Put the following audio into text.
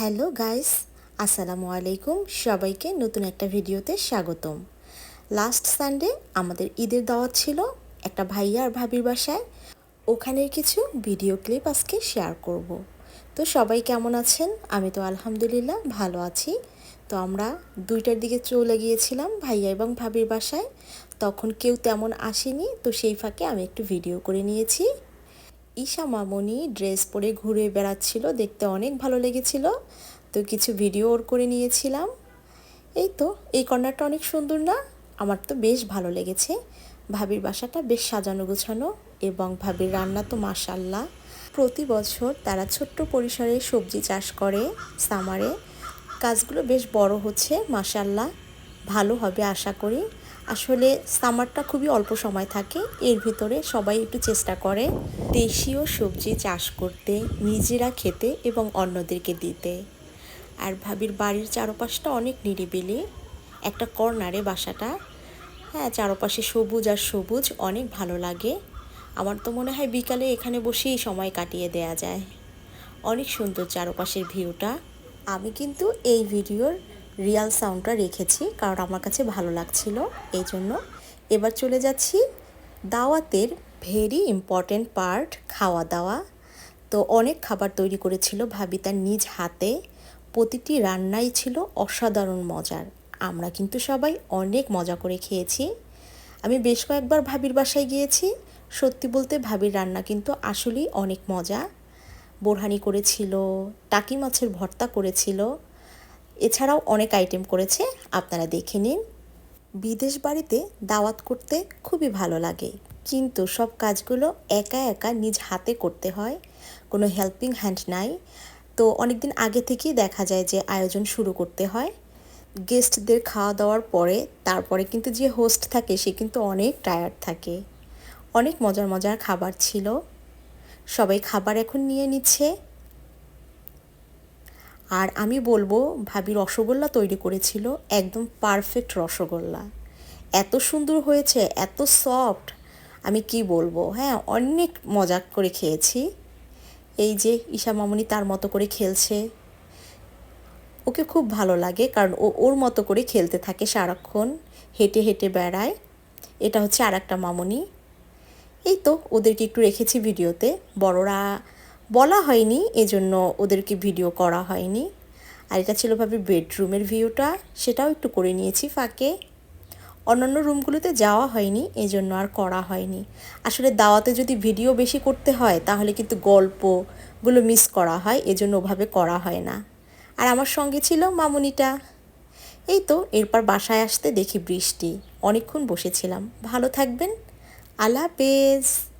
Hello guys, আসসালামু আলাইকুম। সবাইকে নতুন একটা ভিডিওতে স্বাগতম। লাস্ট সানডে আমাদের ঈদের দাওয়াত ছিল একটা ভাইয়া আর ভাবির বাসায়। ওখানের কিছু ভিডিও ক্লিপ আজকে শেয়ার করব। তো সবাই কেমন আছেন? আমি তো আলহামদুলিল্লাহ ভালো আছি। তো আমরা দুইটার দিকে চলে গিয়েছিলাম ভাইয়া এবং ভাবির বাসায়। তখন কেউ তেমন আসেনি, তো সেই ফাঁকে আমি একটু ভিডিও করে নিয়েছি। ঈশা মামনি ড্রেস পরে ঘুরে বেড়াচ্ছিল, দেখতে অনেক ভালো লেগেছিল। তো কিছু ভিডিও ওর করে নিয়েছিলাম। এই তো, এই কর্নারটা অনেক সুন্দর না? আমার তো বেশ ভালো লেগেছে। ভাবির বাসাটা বেশ সাজানো গোছানো এবং ভাবির রান্না তো মাসাল্লাহ প্রতি বছর তারা ছোট্ট পরিসরে সবজি চাষ করে সামারে। কাজগুলো বেশ বড় হচ্ছে মাসাল্লাহ ভালো হবে আশা করি। আসলে সামারটা খুবই অল্প সময় থাকে, এর ভিতরে সবাই একটু চেষ্টা করে দেশীয় সবজি চাষ করতে, নিজেরা খেতে এবং অন্যদেরকে দিতে। আর ভাবির বাড়ির চারপাশটা অনেক নিরিবিলি, একটা কর্নারে বাসাটা। হ্যাঁ চারপাশে সবুজ আর সবুজ অনেক ভালো লাগে। আমার তো মনে হয় বিকালে এখানে বসেই সময় কাটিয়ে দেয়া যায়। অনেক সুন্দর চারপাশের ভিউটা। আমি কিন্তু এই ভিডিওর রিয়াল সাউন্ডটা রেখেছি কারণ আমার কাছে ভালো লাগছিল এই জন্য এবার চলে যাচ্ছি দাওয়াতের ভেরি ইম্পর্ট্যান্ট পার্ট খাওয়া দাওয়া তো অনেক খাবার তৈরি করেছিল ভাবি তার নিজ হাতে। প্রতিটি রান্নাই ছিল অসাধারণ মজার। আমরা কিন্তু সবাই অনেক মজা করে খেয়েছি। আমি বেশ কয়েকবার ভাবির বাসায় গিয়েছি। সত্যি বলতে ভাবির রান্না কিন্তু আসলেই অনেক মজা। বোরহানি করেছিল, টাকি মাছের ভর্তা করেছিল। এছাড়াও অনেক আইটেম করেছে, আপনারা দেখে নিন। বিদেশ বাড়িতে দাওয়াত করতে খুবই ভালো লাগে, কিন্তু সব কাজগুলো একা একা নিজ হাতে করতে হয়, কোনো হেল্পিং হ্যান্ড নাই। তো অনেক দিন আগে থেকেই দেখা যায় যে আয়োজন শুরু করতে হয়। গেস্টদের খাওয়া দাওয়ার পরে, তারপরে কিন্তু যে হোস্ট থাকে, সে কিন্তু অনেক টায়ার্ড থাকে। অনেক মজার মজার খাবার ছিল। সবাই খাবার এখন নিয়ে নিচ্ছে। আর আমি বলব, ভাবি রসগোল্লা তৈরি করেছিল একদম পারফেক্ট রসগোল্লা। এত সুন্দর হয়েছে, এত সফট আমি কি বলব? হ্যাঁ অনেক মজা করে খেয়েছি। এই যে ঈশা মামনি তার মতো করে খেলছে। ওকে খুব ভালো লাগে কারণ ও, ওর মতো করে খেলতে থাকে সারাক্ষণ, হেঁটে হেঁটে বেড়ায়। এটা হচ্ছে আর একটা মামনি। এই তো, ওদেরকে একটু রেখেছি ভিডিওতে। বড়রা বলা হয়নি, এজন্য ওদেরকে ভিডিও করা হয়নি। আর এটা ছিল ভাবে বেডরুমের ভিউটা সেটাও একটু করে নিয়েছি ফাঁকে। অন্যান্য রুমগুলোতে যাওয়া হয়নি এই জন্য আর করা হয়নি। আসলে দাওয়াতে যদি ভিডিও বেশি করতে হয়, তাহলে কিন্তু গল্পগুলো মিস করা হয়, এজন্য ওভাবে করা হয় না। আর আমার সঙ্গে ছিল মামুনিটা। এই তো, এরপর বাসায় আসতে দেখি বৃষ্টি। অনেকক্ষণ বসেছিলাম। ভালো থাকবেন। আল্লাহ হাফেজ।